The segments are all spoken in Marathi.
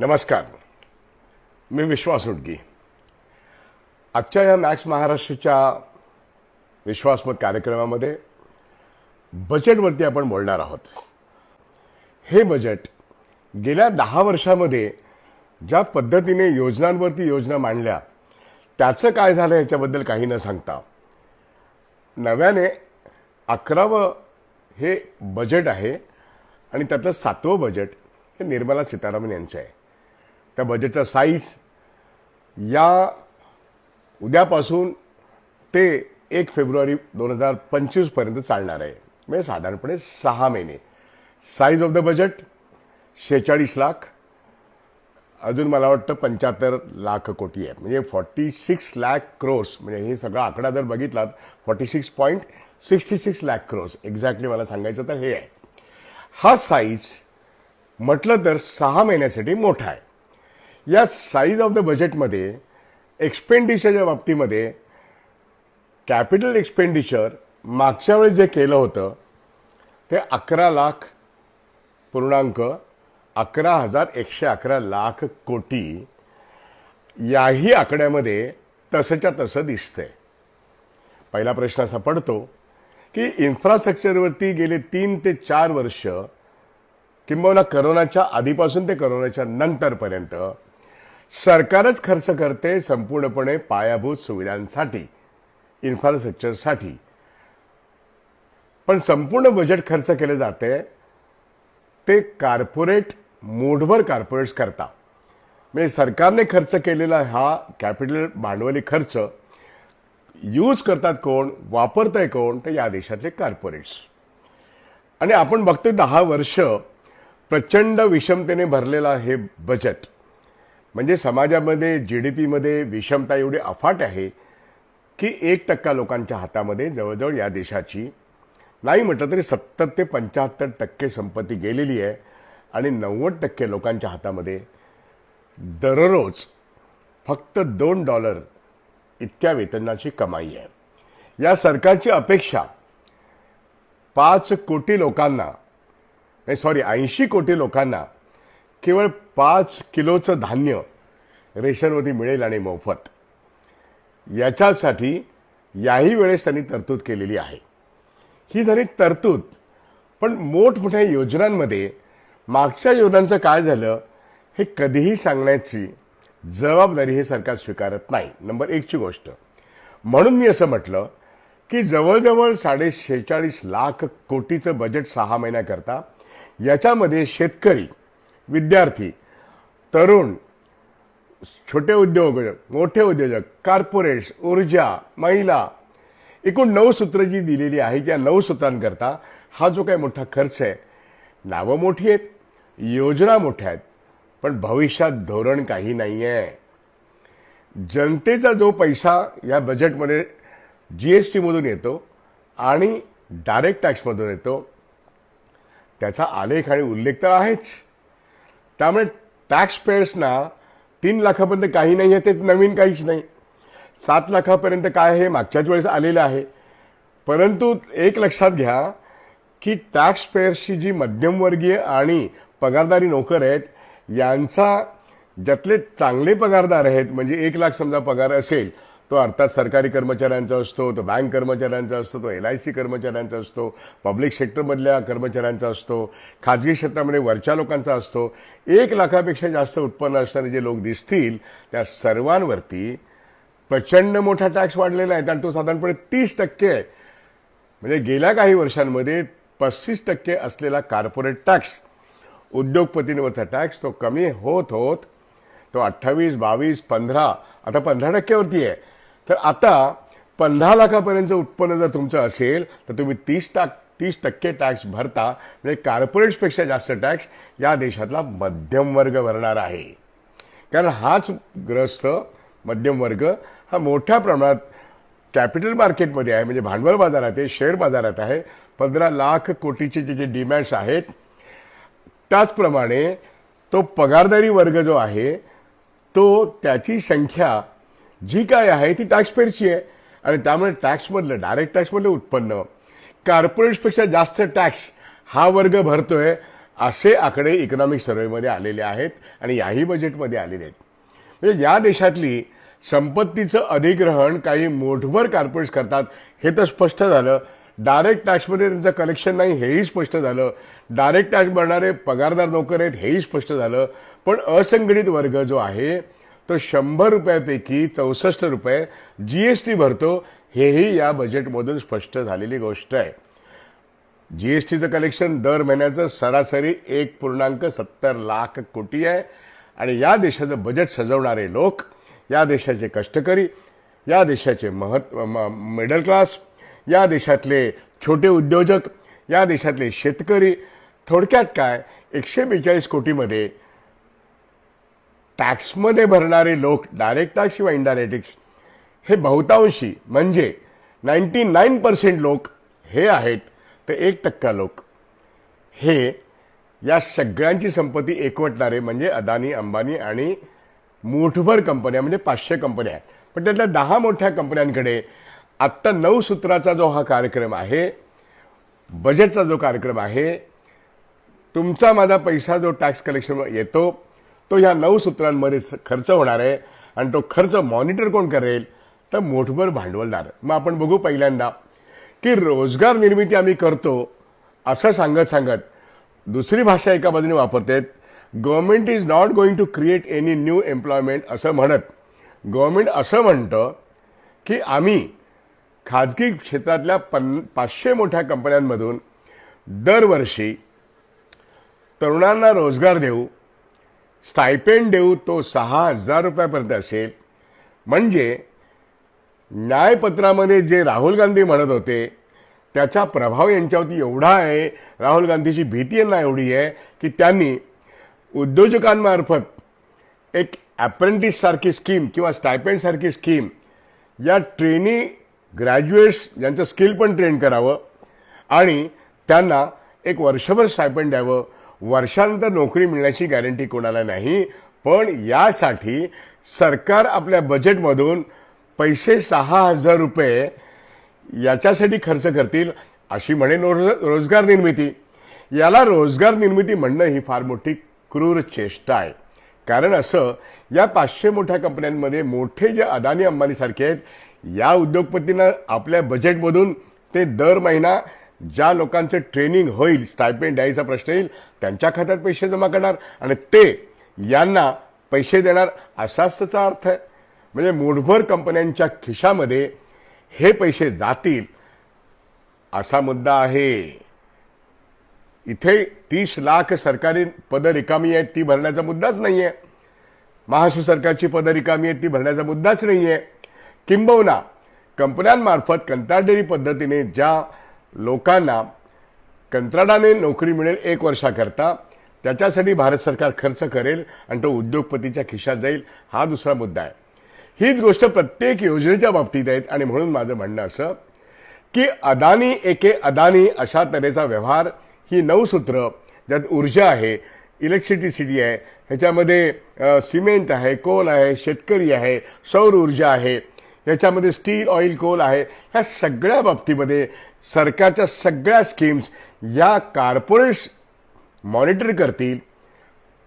नमस्कार. मी विश्वास उडगी. आजच्या या मॅक्स महाराष्ट्राच्या विश्वासमत कार्यक्रमामध्ये बजेटवरती आपण बोलणार आहोत. हे बजेट गेल्या दहा वर्षामध्ये ज्या पद्धतीने योजनांवरती योजना मांडल्या त्याचं काय झालं याच्याबद्दल काही न सांगता नव्याने अकरावं हे बजेट आहे आणि त्यातलं सातवं बजेट हे निर्मला सीतारामन यांचं आहे. त्या बजेटचा साईज या उद्यापासून ते एक फेब्रुवारी दोन हजार पंचवीसपर्यंत चालणार आहे. म्हणजे साधारणपणे सहा महिने. साईज ऑफ द बजेट शेहेचाळीस लाख. अजून मला वाटतं पंच्याहत्तर लाख कोटी आहे. म्हणजे फॉर्टी सिक्स लॅक क्रोर्स म्हणजे हे सगळा आकडा जर बघितलात forty six point sixty six lakh crores exactly मला सांगायचं तर हे आहे. हा साईज म्हटलं तर सहा महिन्यासाठी मोठा आहे. या साईज ऑफ द बजेटमध्ये एक्सपेंडिचरच्या बाबतीमध्ये कॅपिटल एक्सपेंडिचर मागच्या वेळी जे केलं होतं ते अकरा लाख पूर्णांक अकरा हजार एकशे अकरा लाख कोटी याही आकड्यामध्ये तसंच्या तसं दिसतंय. पहिला प्रश्न असा पडतो की इन्फ्रास्ट्रक्चरवरती गेले तीन ते चार वर्ष किंबहुना करोनाच्या आधीपासून ते करोनाच्या नंतरपर्यंत सरकारच खर्च करते संपूर्णपणे पायाभूत सुविधांसाठी इन्फ्रास्ट्रक्चरसाठी पण संपूर्ण बजेट खर्च केले जाते ते कार्पोरेट मोठभर कॉर्पोरेट्स करता म्हणजे सरकारने खर्च केलेला हा कॅपिटल भांडवली खर्च यूज करतात कोण वापरतंय कोण तर या देशातले कॉर्पोरेट्स आणि आपण बघतोय दहा वर्ष प्रचंड विषमतेने भरलेला हे बजेट म्हणजे समाजामध्ये जी डी पीमध्ये विषमता एवढी अफाट आहे की एक टक्का लोकांच्या हातामध्ये जवळजवळ या देशाची नाही म्हटलं तरी सत्तर ते पंच्याहत्तर टक्के संपत्ती गेलेली आहे आणि नव्वद टक्के लोकांच्या हातामध्ये दररोज फक्त दोन डॉलर इतक्या वेतनाची कमाई आहे. या सरकारची अपेक्षा पाच कोटी लोकांना सॉरी ऐंशी कोटी लोकांना केवळ पाच किलोचं धान्य रेशनमध्ये मिळेल आणि मोफत. याच्यासाठी याही वेळेस त्यांनी तरतूद केलेली आहे. ही झाली तरतूद पण मोठमोठ्या योजनांमध्ये मागच्या योजनांचं काय झालं हे कधीही सांगण्याची जबाबदारी हे सरकार स्वीकारत नाही. नंबर एकची गोष्ट. म्हणून मी असं म्हटलं की जवळजवळ साडे शेहेचाळीस लाख कोटीचं बजेट सहा महिन्याकरता याच्यामध्ये शेतकरी विद्यार्थी तरुण छोटे उद्योजक मोठे उद्योजक कॉर्पोरेट्स ऊर्जा महिला एकूण नऊ सूत्र जी दिलेली आहेत या नऊ सूत्रांकरता हा जो काही मोठा खर्च आहे नावं मोठी आहेत योजना मोठ्या आहेत पण भविष्यात धोरण काही नाही आहे. जनतेचा जो पैसा या बजेटमध्ये जी एस टीमधून येतो आणि डायरेक्ट टॅक्समधून येतो त्याचा आलेख आणि उल्लेख तर आहेच. त्यामुळे टॅक्स पेयर्सना तीन लाखापर्यंत काही नाही आहे ते नवीन काहीच नाही. सात लाखापर्यंत काय हे मागच्याच वेळेस आलेलं आहे. परंतु एक लक्षात घ्या की टॅक्स पेयर्सची जी मध्यमवर्गीय आणि पगारदारी नोकर आहेत यांचा ज्यातले चांगले पगारदार आहेत म्हणजे एक लाख समजा पगार असेल तो अर्थात सरकारी कर्मचाऱ्यांचा असतो तो बँक कर्मचाऱ्यांचा असतो तो एल आय सी कर्मचाऱ्यांचा असतो पब्लिक सेक्टरमधल्या कर्मचाऱ्यांचा असतो खाजगी क्षेत्रामध्ये वरच्या लोकांचा असतो. एक लाखापेक्षा जास्त उत्पन्न असणारे जे लोक दिसतील त्या सर्वांवरती प्रचंड मोठा टॅक्स वाढलेला आहे. आणि तो साधारणपणे तीस टक्के आहे. म्हणजे गेल्या काही वर्षांमध्ये पस्तीस टक्के असलेला कॉर्पोरेट टॅक्स उद्योगपतींवरचा टॅक्स तो कमी होत होत तो अठ्ठावीस बावीस पंधरा आता पंधरा टक्क्यावरती आहे. तर आता पंधरा लाखापर्यंतचं उत्पन्न जर तुमचं असेल तर तुम्ही तीस टाक तीस टक्के टॅक्स भरता. म्हणजे कार्पोरेट्सपेक्षा जास्त टॅक्स या देशातला मध्यम वर्ग भरणार आहे. कारण हाच ग्रस्त मध्यम वर्ग हा मोठ्या प्रमाणात कॅपिटल मार्केटमध्ये आहे. म्हणजे भांडवल बाजारात आहे शेअर बाजारात आहे. पंधरा लाख कोटीचे जे जे डिमॅन्ड्स आहेत त्याचप्रमाणे तो पगारदारी वर्ग जो आहे तो त्याची संख्या जी काय आहे ती टॅक्सपेअरची आहे. आणि त्यामुळे टॅक्समधलं डायरेक्ट टॅक्समधलं उत्पन्न कॉर्पोरेट्सपेक्षा जास्त टॅक्स हा वर्ग भरतोय असे आकडे इकॉनॉमिक सर्व्हेमध्ये आलेले आहेत आणि याही बजेटमध्ये आलेले आहेत. म्हणजे या देशातली संपत्तीचं अधिग्रहण काही मोठभर कॉर्पोरेट्स करतात हे तर स्पष्ट झालं. डायरेक्ट टॅक्समध्ये त्यांचं कलेक्शन नाही हेही स्पष्ट झालं. डायरेक्ट टॅक्स भरणारे पगारदार नोकर आहेत हेही स्पष्ट झालं. पण असंघटित वर्ग जो आहे तो शंभर रुपयापैकी चौसष्ट रुपये जीएसटी भरतो. हेही या बजेटमधून स्पष्ट झालेली गोष्ट आहे. जीएसटीचं कलेक्शन दर महिन्याचं सरासरी एक पूर्णांक सत्तर लाख कोटी आहे. आणि या देशाचं बजेट सजवणारे लोक या देशाचे कष्टकरी या देशाचे महत् मिडल क्लास या देशातले छोटे उद्योजक या देशातले शेतकरी थोडक्यात काय? एकशे बेचाळीस कोटीमध्ये टॅक्समध्ये भरणारे लोक डायरेक्ट टॅक्स किंवा इनडायरेक्ट टॅक्स हे बहुतांशी म्हणजे नाईन्टी नाईन पर्सेंट लोक हे आहेत तर एक टक्का लोक. हे या सगळ्यांची संपत्ती एकवटणारे म्हणजे अदानी अंबानी आणि मोठभर कंपन्या म्हणजे पाचशे कंपन्या आहेत. पण त्यातल्या दहा मोठ्या कंपन्यांकडे आत्ता नऊ सूत्राचा जो हा कार्यक्रम आहे बजेटचा जो कार्यक्रम आहे तुमचा माझा पैसा जो टॅक्स कलेक्शन येतो तो ह्या नऊ सूत्रांमध्ये खर्च होणार आहे आणि तो खर्च मॉनिटर कोण करेल? तर मोठभर भांडवलदार. मग आपण बघू पहिल्यांदा की रोजगार निर्मिती आम्ही करतो असं सांगत सांगत दुसरी भाषा एका बाजूने वापरतात government is not going to create any new employment असं म्हणत. गव्हर्नमेंट असं म्हणतं की आम्ही खाजगी क्षेत्रातल्या पन पाचशे मोठ्या कंपन्यांमधून दरवर्षी तरुणांना रोजगार देऊ स्टायपेंड देऊ तो सहा हजार रुपयापर्यंत असेल. म्हणजे न्यायपत्रामध्ये जे राहुल गांधी म्हणत होते त्याचा प्रभाव यांच्यावरती एवढा आहे राहुल गांधीची भीती यांना एवढी आहे की त्यांनी उद्योजकांमार्फत एक अप्रेंटिस सारखी स्कीम किंवा स्टायपेंडसारखी स्कीम या ट्रेनी ग्रॅज्युएट्स यांचं स्किल पण ट्रेन करावं आणि त्यांना एक वर्षभर स्टायपेंड द्यावं वर्षानंतर नोकरी मिळण्याची गॅरंटी कोणाला नाही पण यासाठी सरकार आपल्या बजेटमधून पैसे सहा हजार रुपये याच्यासाठी खर्च करतील अशी म्हणे रोजगार निर्मिती. याला रोजगार निर्मिती म्हणणं ही फार मोठी क्रूर चेष्टा आहे. कारण असं या पाचशे मोठ्या कंपन्यांमध्ये मोठे जे अदानी अंबानीसारखे आहेत या उद्योगपतींना आपल्या बजेटमधून ते दर महिना ज्या लोकांचं ट्रेनिंग होईल स्टायपेंड द्यायचा प्रश्न येईल त्यांच्या खात्यात पैसे जमा करणार आणि ते यांना पैसे देणार असाच त्याचा अर्थ आहे. म्हणजे मूठभर कंपन्यांच्या खिशामध्ये हे पैसे जातील असा मुद्दा आहे. इथे तीस लाख सरकारी पदं रिकामी आहेत ती भरण्याचा मुद्दाच नाही आहे महाराष्ट्र सरकारची पदं रिकामी आहेत ती भरण्याचा मुद्दाच नाही आहे किंबहुना कंपन्यांमार्फत कंत्राटदारी पद्धतीने ज्या लोकांना कंत्राटाने नोकरी मिळेल एक वर्षाकरता त्याच्यासाठी भारत सरकार खर्च करेल आणि तो उद्योगपतीच्या खिशात जाईल हा दुसरा मुद्दा आहे. हीच गोष्ट प्रत्येक योजनेच्या बाबतीत आहेत आणि म्हणून माझं म्हणणं असं की अदानी एके अदानी अशा तऱ्हेचा व्यवहार ही नऊ सूत्र ज्यात ऊर्जा आहे इलेक्ट्रिसिटी आहे ह्याच्यामध्ये सिमेंट आहे कोल आहे शेतकरी आहे सौर ऊर्जा आहे याच्यामध्ये स्टील ऑइल कोल आहे. ह्या सगळ्या बाबतीमध्ये सरकारच्या सगळ्या स्कीम्स या कार्पोरेट्स मॉनिटर करतील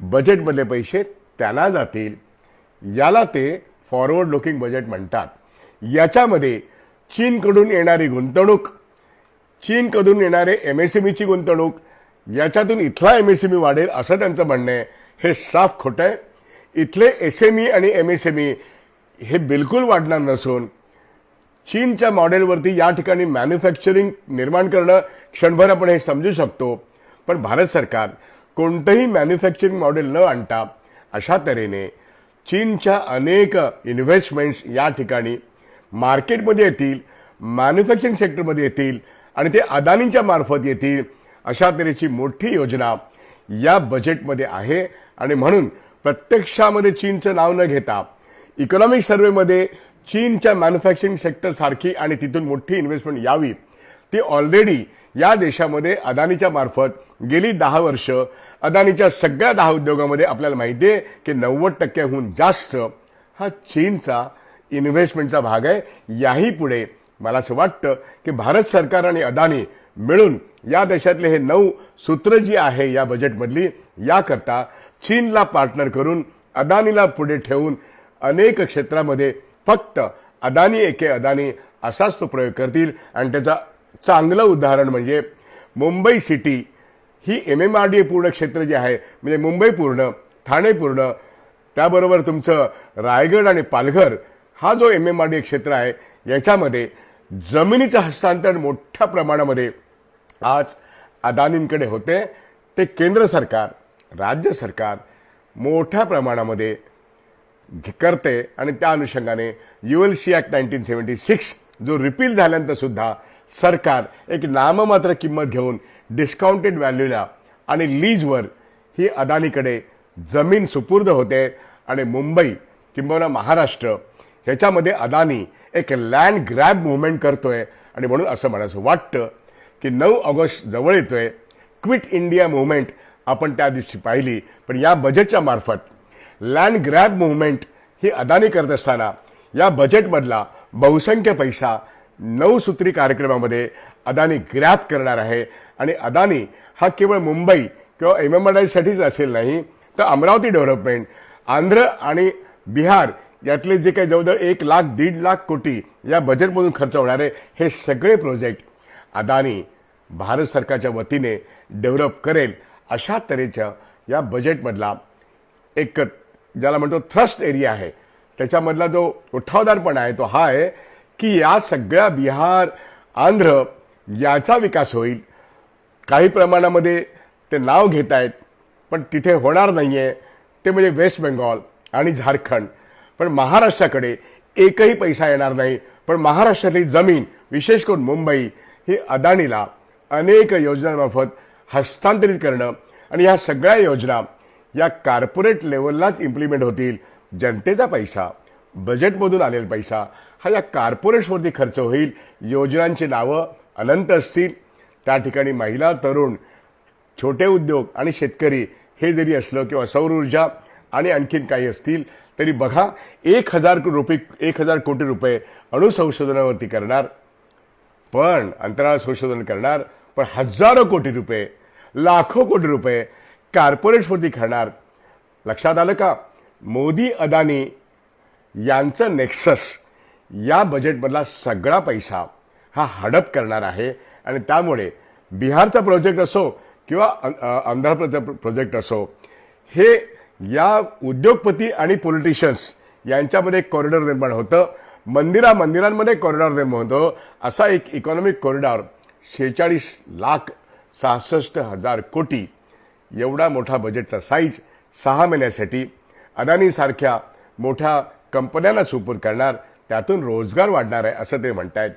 बजेटमधले पैसे त्याला जातील. याला ते फॉरवर्ड लुकिंग बजेट म्हणतात. याच्यामध्ये चीनकडून येणारी गुंतवणूक चीनकडून येणारे एम एस एम ईची गुंतवणूक याच्यातून इथला एम एस एम ई वाढेल असं त्यांचं म्हणणं आहे. हे साफ खोटं आहे. इथले एस एम ई आणि एम एस एम ई हे बिलकुल वाढणार नसून चीनच्या मॉडेलवरती या ठिकाणी मॅन्युफॅक्चरिंग निर्माण करणं क्षणभर आपण हे समजू शकतो. पण भारत सरकार कोणतंही मॅन्युफॅक्चरिंग मॉडेल न आणता अशा तऱ्हेने चीनच्या अनेक इन्व्हेस्टमेंट्स या ठिकाणी मार्केटमध्ये येतील मॅन्युफॅक्चरिंग सेक्टरमध्ये येतील आणि ते अदानींच्या मार्फत येतील अशा तऱ्हेची मोठी योजना या बजेटमध्ये आहे. आणि म्हणून प्रत्यक्षामध्ये चीनचं नाव न घेता इकॉनॉमिक सर्व्हेमध्ये चीनच्या मॅन्युफॅक्चरिंग सेक्टर सारखी आणि तिथून मोठी इन्व्हेस्टमेंट यावी. ती ऑलरेडी या देशामध्ये अदानीच्या मार्फत गेली दहा वर्ष. अदानीच्या सगळ्या दहा उद्योगामध्ये आपल्याला माहिती आहे की नव्वद टक्क्याहून जास्त हा चीनचा इन्व्हेस्टमेंटचा भाग आहे. याही पुढे मला असं वाटतं की भारत सरकार आणि अदानी मिळून या देशातले हे नऊ सूत्र जी आहे या बजेटमधली याकरता चीनला पार्टनर करून अदानीला पुढे ठेवून अनेक क्षेत्रामध्ये फक्त अदानी एके अदानी असाच तो प्रयोग करतील. आणि त्याचा चांगलं उदाहरण म्हणजे Mumbai city he M M R D A पूर्ण क्षेत्र जे आहे म्हणजे मुंबई पूर्ण ठाणे पूर्ण त्याबरोबर तुमचं रायगड आणि पालघर हा जो एम एम आर डी क्षेत्र आहे याच्यामध्ये जमिनीचं हस्तांतरण मोठ्या प्रमाणामध्ये आज अदानींकडे होते. ते केंद्र सरकार राज्य सरकार मोठ्या प्रमाणामध्ये करते आणि त्या अनुषंगाने U L C act nineteen seventy six जो रिपील झाल्यानंतर सुद्धा सरकार एक नाममात्र किंमत घेऊन डिस्काउंटेड व्हॅल्यूला आणि लीजवर ही अदानीकडे जमीन सुपूर्द होते आणि मुंबई किंबहुना महाराष्ट्र ह्याच्यामध्ये अदानी एक लँड ग्रॅब मुवमेंट करतोय. आणि म्हणून असं म्हणायचं वाटतं की नऊ ऑगस्ट जवळ येतोय. क्विट इंडिया मुवमेंट आपण त्या दिवशी पाहिली. पण या बजेटच्या मार्फत लँड ग्रॅब मुवमेंट ही अदानी करत असताना या बजेटमधला बहुसंख्य पैसा नऊ सूत्री कार्यक्रमामध्ये अदानी ग्रॅप करणार आहे. आणि अदानी हा केवळ मुंबई किंवा एम एम साठीच असेल नाही तर अमरावती डेव्हलपमेंट आंध्र आणि बिहार यातले जे काही जवळजवळ एक लाख दीड लाख कोटी या बजेटमधून खर्च होणारे हे सगळे प्रोजेक्ट अदानी भारत सरकारच्या वतीने डेव्हलप करेल अशा तऱ्हेच्या या बजेटमधला एक ज्याला म्हणतो थ्रस्ट एरिया आहे. त्याच्यामधला जो उठावदारपणा आहे तो हा आहे की या सगळ्या बिहार आंध्र याचा विकास होईल. काही प्रमाणामध्ये ते नाव घेत आहेत पण तिथे होणार नाही आहे ते म्हणजे वेस्ट बेंगॉल आणि झारखंड. पण महाराष्ट्राकडे एकही पैसा येणार नाही. पण महाराष्ट्रातली जमीन विशेष करून मुंबई ही अदानीला अनेक योजनांमार्फत हस्तांतरित करणं आणि ह्या सगळ्या योजना या कार्पोरेट लेवललाच इम्प्लिमेंट होतील. जनतेचा पैसा बजेटमधून आलेला पैसा हा या कार्पोरेट्सवरती खर्च होईल. योजनांची नावं अनंत असतील. त्या ठिकाणी महिला तरुण छोटे उद्योग आणि शेतकरी हे जरी असलं किंवा सौर ऊर्जा आणि आणखीन काही असतील तरी बघा एक हजार रुपये एक हजार कोटी रुपये अणुसंशोधनावरती करणार. पण अंतराळ संशोधन करणार. पण हजारो कोटी रुपये लाखो कोटी रुपये कॉर्पोरेट्सवरती खेळणार. लक्षात आलं का? मोदी अदानी यांचं नेक्सस या बजेटमधला सगळा पैसा हा हडप करणार आहे आणि त्यामुळे बिहारचा प्रोजेक्ट असो किंवा आंध्र प्रोजेक्ट असो हे या उद्योगपती आणि पॉलिटिशियन्स यांच्यामध्ये एक कॉरिडॉर निर्माण होतं. मंदिरा मंदिरांमध्ये कॉरिडॉर निर्माण होतं. असा एक इकॉनॉमिक कॉरिडॉर शेहेचाळीस लाख सहासष्ट हजार कोटी एवढा मोठा बजेटचा साईज सहा महिन्यासाठी अदानीसारख्या मोठ्या कंपन्यांना सुपूर करणार. त्यातून रोजगार वाढणार आहे असं ते म्हणतायत.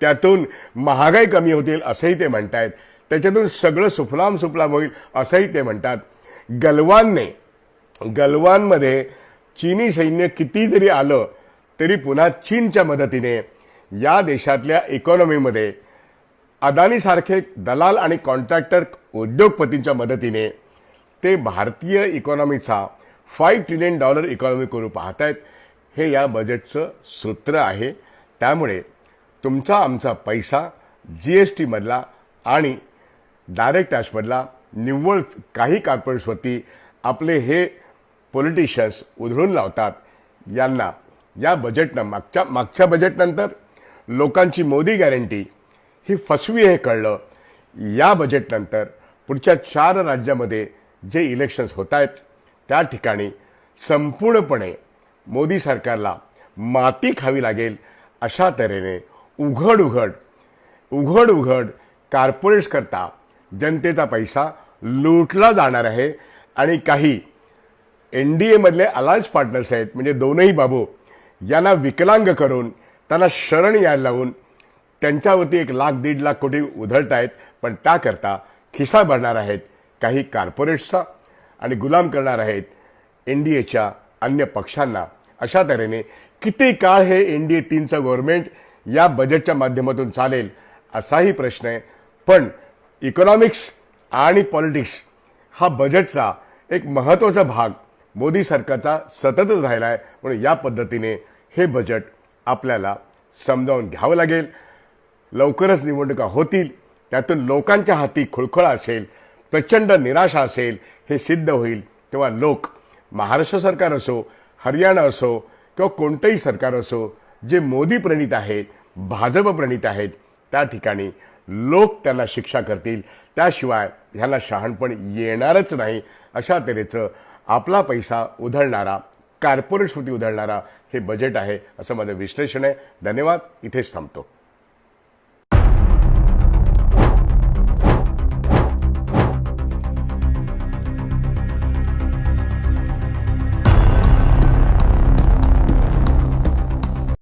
त्यातून महागाई कमी होतील असंही ते म्हणतायत. त्याच्यातून सगळं सुफलाम सुफलाम होईल असंही ते म्हणतात. गलवानने गलवानमध्ये चीनी सैन्य किती जरी आलं तरी पुन्हा चीनच्या मदतीने या देशातल्या इकॉनॉमीमध्ये अदानीसारखे दलाल आणि कॉन्ट्रॅक्टर उद्योगपतींच्या मदतीने ते भारतीय इकॉनॉमीचा फाईव्ह ट्रिलियन डॉलर इकॉनॉमी करू पाहत आहेत हे या बजेटचं सूत्र आहे. त्यामुळे तुमचा आमचा पैसा जी एस टीमधला आणि डायरेक्ट टॅक्समधला निव्वळ काही कॉर्पोरेट्सवरती आपले हे पॉलिटिशियन्स उधळून लावतात. यांना या बजेटनं मागच्या मागच्या बजेटनंतर लोकांची मोदी गॅरंटी ही फसवी हे कळलं. या बजेटनंतर पुढच्या चार राज्यामध्ये जे इलेक्शन्स होत आहेत त्या ठिकाणी संपूर्णपणे मोदी सरकारला माती खावी लागेल अशा तऱ्हेने उघड उघड उघड उघड कार्पोरेट्सकरता जनतेचा पैसा लुटला जाणार आहे. आणि काही एन डी एमधले अलायन्स पार्टनर्स आहेत म्हणजे दोनही बाबू यांना विकलांग करून त्यांना शरण यायला लावून त्यांच्यावरती एक लाख दीड लाख कोटी उधळत आहेत पण त्याकरता खिसा भरणार आहेत. काही कार्पोरेट्सचा आणि गुलाम करणार आहेत एन डी एच्या अन्य पक्षांना. अशा तऱ्हेने किती काळ हे एन डी ए तीनचं गव्हर्नमेंट या बजेटच्या माध्यमातून चालेल असाही प्रश्न आहे. पण इकॉनॉमिक्स आणि पॉलिटिक्स हा बजेटचा एक महत्त्वाचा भाग मोदी सरकारचा सततच राहिला आहे. म्हणून या पद्धतीने हे बजेट आपल्याला समजावून घ्यावं लागेल. लवकरच निवडणुका होतील. त्यातून लोकांच्या हाती खुळखुळा असेल. प्रचंड निराशा असेल हे सिद्ध होईल. तेव्हा लोक महाराष्ट्र सरकार असो हरियाणा असो किंवा कोणतंही सरकार असो जे मोदी प्रणित आहेत भाजप प्रणित आहेत त्या ठिकाणी लोक त्यांना शिक्षा करतील. त्याशिवाय ह्याला शहाणपण येणारच नाही. अशा तऱ्हेचं आपला पैसा उधळणारा कार्पोरेट स्मृती उधळणारा हे बजेट आहे असं माझं विश्लेषण आहे. धन्यवाद. इथेच थांबतो.